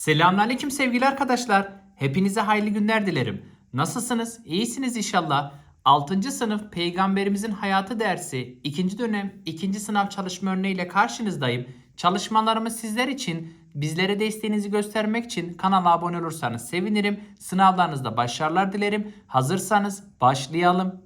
Selamünaleyküm sevgili arkadaşlar. Hepinize hayırlı günler dilerim. Nasılsınız? İyisiniz inşallah. 6. sınıf Peygamberimizin Hayatı dersi 2. dönem 2. sınav çalışma örneğiyle karşınızdayım. Çalışmalarımı sizler için bizlere desteğinizi göstermek için kanala abone olursanız sevinirim. Sınavlarınızda başarılar dilerim. Hazırsanız başlayalım.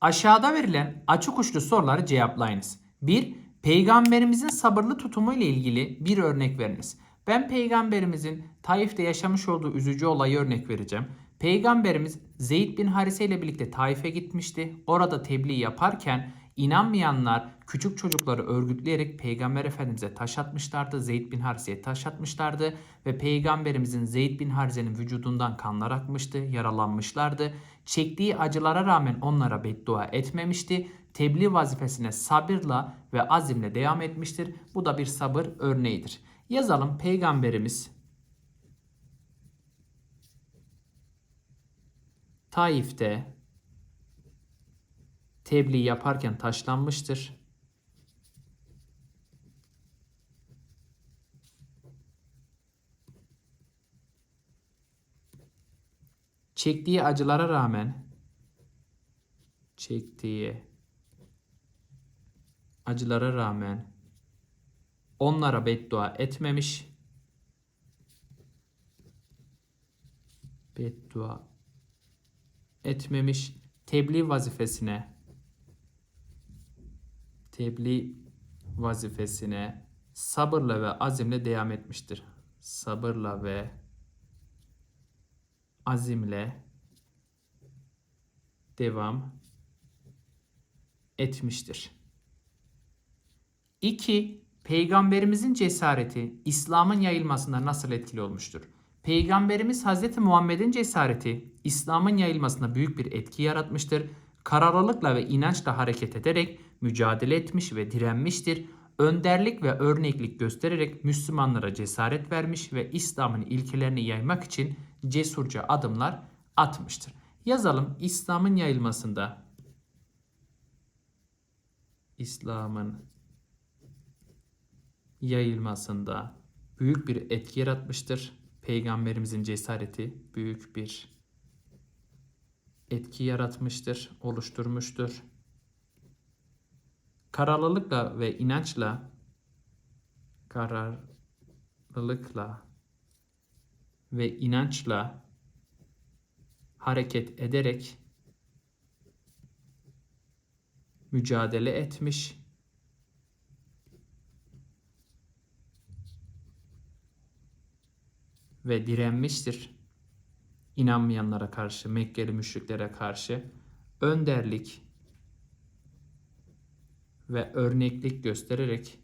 Aşağıda verilen açık uçlu soruları cevaplayınız. 1. Peygamberimizin sabırlı tutumu ile ilgili bir örnek veriniz. Ben peygamberimizin Taif'te yaşamış olduğu üzücü olayı örnek vereceğim. Peygamberimiz Zeyd bin Harise ile birlikte Taif'e gitmişti. Orada tebliğ yaparken inanmayanlar küçük çocukları örgütleyerek Peygamber Efendimiz'e taş atmışlardı. Zeyd bin Harise'ye taş atmışlardı ve Peygamberimizin Zeyd bin Harise'nin vücudundan kanlar akmıştı, yaralanmışlardı. Çektiği acılara rağmen onlara beddua etmemişti. Tebliğ vazifesine sabırla ve azimle devam etmiştir. Bu da bir sabır örneğidir. Yazalım Peygamberimiz Taif'te tebliğ yaparken taşlanmıştır. Çektiği acılara rağmen çektiği acılara rağmen onlara beddua etmemiş. Beddua etmemiş. Tebliğ vazifesine tebliğ vazifesine sabırla ve azimle devam etmiştir. Sabırla ve azimle devam etmiştir. 2. Peygamberimizin cesareti İslam'ın yayılmasında nasıl etkili olmuştur? Peygamberimiz Hz. Muhammed'in cesareti İslam'ın yayılmasına büyük bir etki yaratmıştır. Kararlılıkla ve inançla hareket ederek mücadele etmiş ve direnmiştir. Önderlik ve örneklik göstererek Müslümanlara cesaret vermiş ve İslam'ın ilkelerini yaymak için cesurca adımlar atmıştır. Yazalım İslam'ın yayılmasında İslam'ın yayılmasında büyük bir etki yaratmıştır. Peygamberimizin cesareti büyük bir etki yaratmıştır, oluşturmuştur. Kararlılıkla ve inançla kararlılıkla ve inançla hareket ederek mücadele etmiş ve direnmiştir. İnanmayanlara karşı, Mekkeli müşriklere karşı önderlik ve örneklik göstererek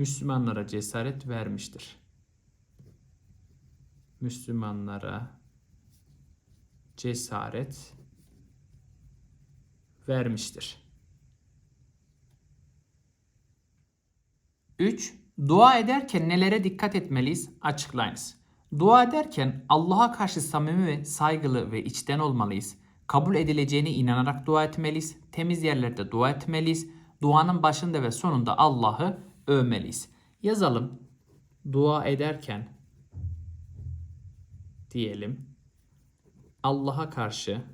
Müslümanlara cesaret vermiştir. Müslümanlara cesaret vermiştir. 3. Dua ederken nelere dikkat etmeliyiz? Açıklayınız. Dua ederken Allah'a karşı samimi ve saygılı ve içten olmalıyız. Kabul edileceğine inanarak dua etmeliyiz. Temiz yerlerde dua etmeliyiz. Duanın başında ve sonunda Allah'ı övmeliyiz. Yazalım. Dua ederken diyelim Allah'a karşı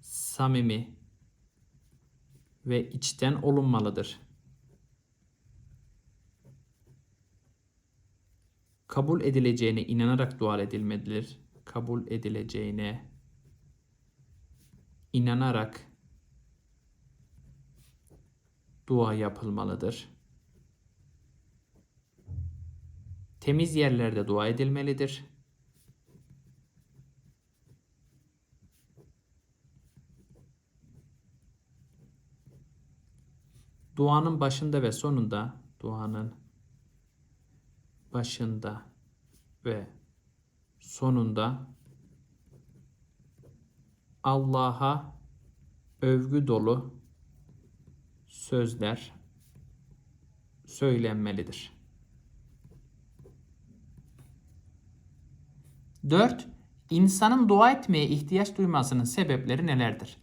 samimi ve içten olunmalıdır. Kabul edileceğine inanarak dua edilmelidir. Kabul edileceğine inanarak dua yapılmalıdır. Temiz yerlerde dua edilmelidir. Duanın başında ve sonunda duanın başında ve sonunda Allah'a övgü dolu sözler söylenmelidir. 4. İnsanın dua etmeye ihtiyaç duymasının sebepleri nelerdir?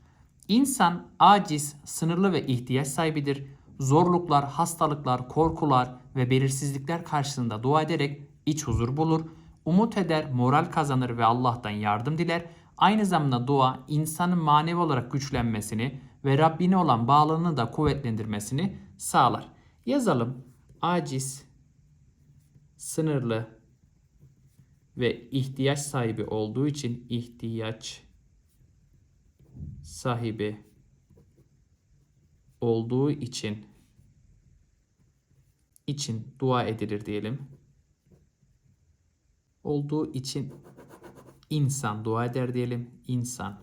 İnsan aciz, sınırlı ve ihtiyaç sahibidir. Zorluklar, hastalıklar, korkular ve belirsizlikler karşısında dua ederek iç huzur bulur. Umut eder, moral kazanır ve Allah'tan yardım diler. Aynı zamanda dua insanın manevi olarak güçlenmesini ve Rabbine olan bağlılığını da kuvvetlendirmesini sağlar. Yazalım. Aciz, sınırlı ve ihtiyaç sahibi olduğu için ihtiyaç sahibi olduğu için için dua edilir diyelim. Olduğu için insan dua eder diyelim. İnsan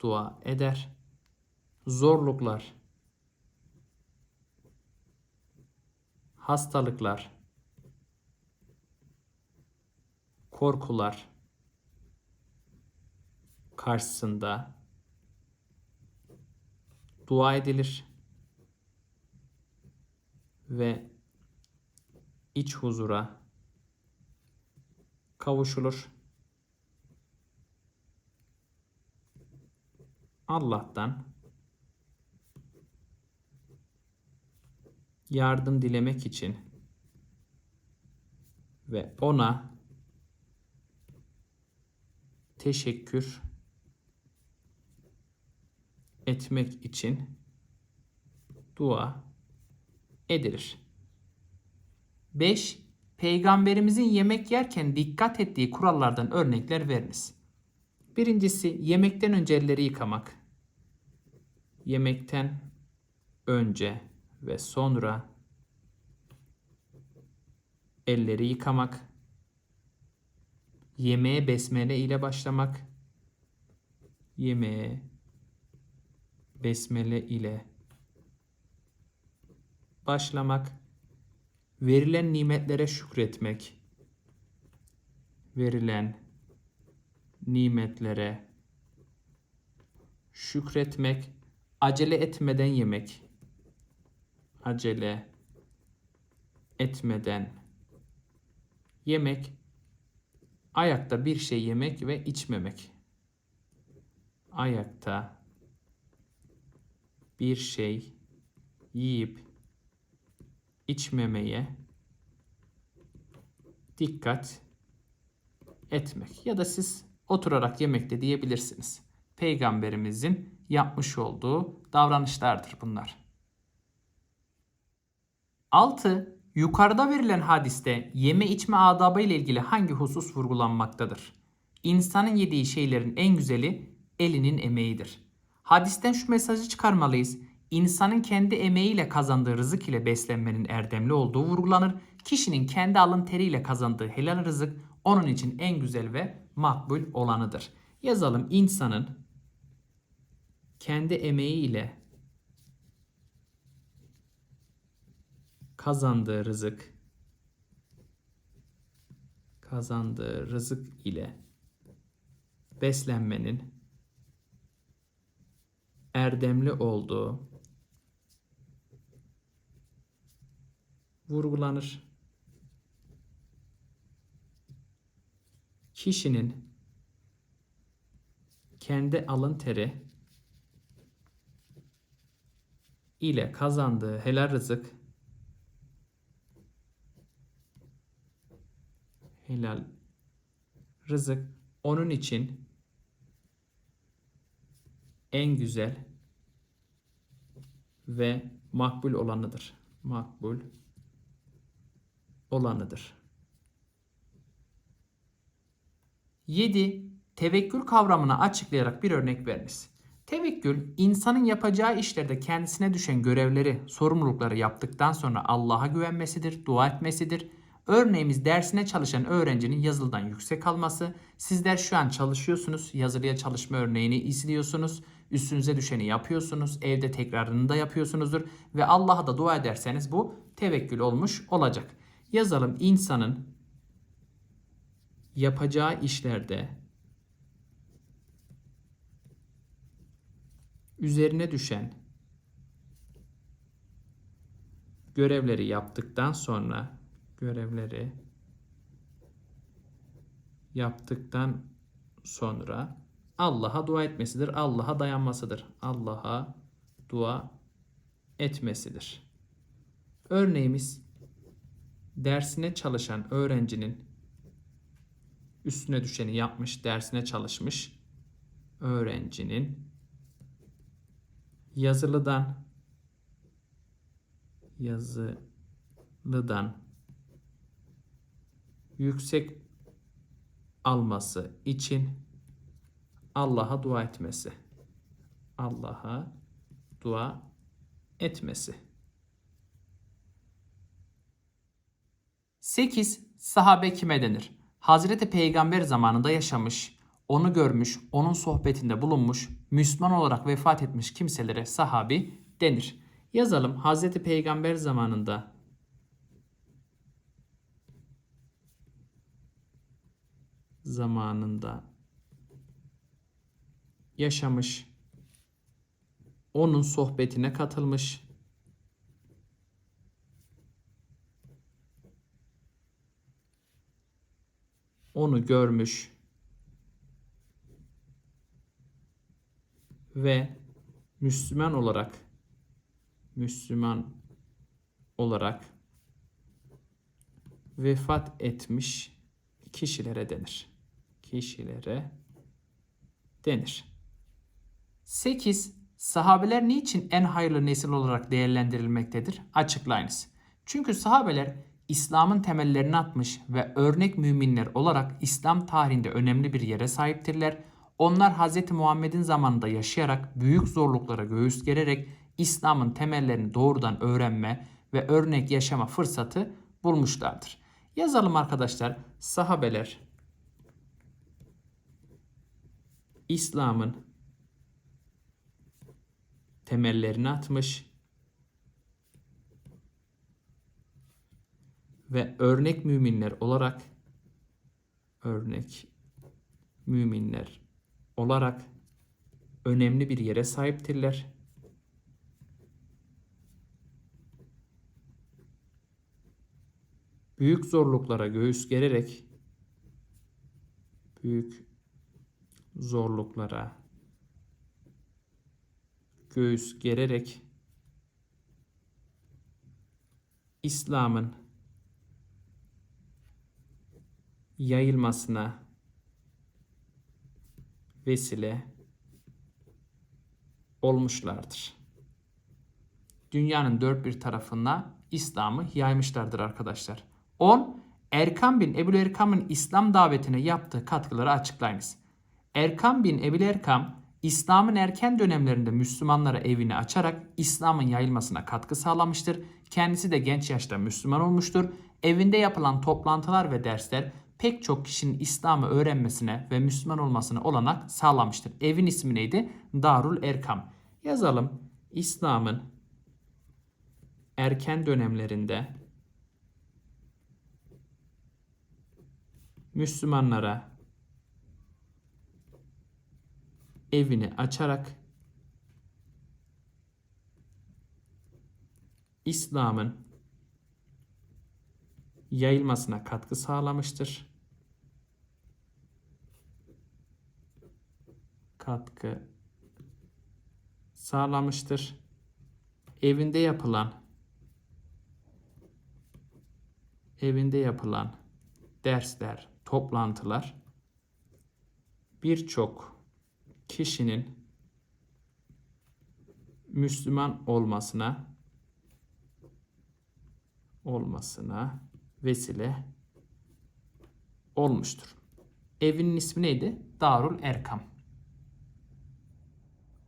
dua eder. Zorluklar, hastalıklar, korkular karşısında dua edilir ve iç huzura kavuşulur. Allah'tan yardım dilemek için ve ona teşekkür etmek için dua edilir. 5. Peygamberimizin yemek yerken dikkat ettiği kurallardan örnekler veriniz. Birincisi yemekten önce elleri yıkamak. Yemekten önce ve sonra elleri yıkamak. Yemeğe besmele ile başlamak. Yemeğe besmele ile başlamak. Verilen nimetlere şükretmek. Verilen nimetlere şükretmek. Acele etmeden yemek. Acele etmeden yemek ayakta bir şey yemek ve içmemek. Ayakta bir şey yiyip içmemeye dikkat etmek ya da siz oturarak yemek de diyebilirsiniz. Peygamberimizin yapmış olduğu davranışlardır bunlar. 6. Yukarıda verilen hadiste yeme içme adabı ile ilgili hangi husus vurgulanmaktadır? İnsanın yediği şeylerin en güzeli elinin emeğidir. Hadisten şu mesajı çıkarmalıyız. İnsanın kendi emeğiyle kazandığı rızık ile beslenmenin erdemli olduğu vurgulanır. Kişinin kendi alın teriyle kazandığı helal rızık onun için en güzel ve makbul olanıdır. Yazalım insanın kendi emeğiyle kazandığı rızık kazandığı rızık ile beslenmenin erdemli olduğu vurgulanır. Kişinin kendi alın teri ile kazandığı helal rızık helal rızık onun için en güzel ve makbul olanıdır. Makbul olanıdır. 7. Tevekkül kavramını açıklayarak bir örnek veriniz. Tevekkül, insanın yapacağı işlerde kendisine düşen görevleri, sorumlulukları yaptıktan sonra Allah'a güvenmesidir, dua etmesidir. Örneğimiz dersine çalışan öğrencinin yazılıdan yüksek alması. Sizler şu an çalışıyorsunuz, yazılıya çalışma örneğini izliyorsunuz. Üstünüze düşeni yapıyorsunuz, evde tekrarını da yapıyorsunuzdur ve Allah'a da dua ederseniz bu tevekkül olmuş olacak. Yazalım insanın yapacağı işlerde üzerine düşen görevleri yaptıktan sonra görevleri yaptıktan sonra Allah'a dua etmesidir. Allah'a dayanmasıdır. Allah'a dua etmesidir. Örneğimiz dersine çalışan öğrencinin üstüne düşeni yapmış, dersine çalışmış öğrencinin yazılıdan yazılıdan yüksek alması için Allah'a dua etmesi. Allah'a dua etmesi. 8. Sahabe kime denir? Hazreti Peygamber zamanında yaşamış, onu görmüş, onun sohbetinde bulunmuş, Müslüman olarak vefat etmiş kimselere sahabi denir. Yazalım Hazreti Peygamber zamanında zamanında yaşamış, onun sohbetine katılmış, onu görmüş ve Müslüman olarak Müslüman olarak vefat etmiş kişilere denir. Kişilere denir. 8. Sahabeler niçin en hayırlı nesil olarak değerlendirilmektedir? Açıklayınız. Çünkü sahabeler İslam'ın temellerini atmış ve örnek müminler olarak İslam tarihinde önemli bir yere sahiptirler. Onlar Hz. Muhammed'in zamanında yaşayarak büyük zorluklara göğüs gererek İslam'ın temellerini doğrudan öğrenme ve örnek yaşama fırsatı bulmuşlardır. Yazalım arkadaşlar. Sahabeler İslam'ın temellerini atmış ve örnek müminler olarak örnek müminler olarak önemli bir yere sahiptirler. Büyük zorluklara göğüs gererek büyük zorluklara göğüs gererek İslam'ın yayılmasına vesile olmuşlardır. Dünyanın dört bir tarafına İslam'ı yaymışlardır arkadaşlar. 10. Erkam bin Ebu Erkam'ın İslam davetine yaptığı katkıları açıklayınız. Erkam bin Ebu Erkam İslam'ın erken dönemlerinde Müslümanlara evini açarak İslam'ın yayılmasına katkı sağlamıştır. Kendisi de genç yaşta Müslüman olmuştur. Evinde yapılan toplantılar ve dersler pek çok kişinin İslam'ı öğrenmesine ve Müslüman olmasına olanak sağlamıştır. Evin ismi neydi? Darul Erkam. Yazalım. İslam'ın erken dönemlerinde Müslümanlara evini açarak İslam'ın yayılmasına katkı sağlamıştır. Katkı sağlamıştır. Evinde yapılan evinde yapılan dersler, toplantılar birçok kişinin Müslüman olmasına olmasına vesile olmuştur. Evinin ismi neydi? Darul Erkam.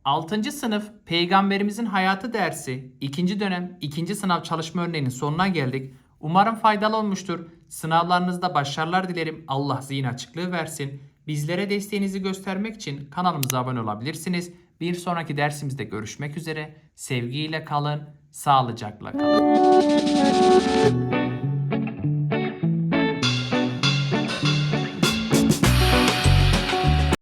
6. sınıf Peygamberimizin Hayatı dersi 2. dönem 2. sınav çalışma örneğinin sonuna geldik. Umarım faydalı olmuştur. Sınavlarınızda başarılar dilerim. Allah zihin açıklığı versin. Bizlere desteğinizi göstermek için kanalımıza abone olabilirsiniz. Bir sonraki dersimizde görüşmek üzere. Sevgiyle kalın, sağlıcakla kalın.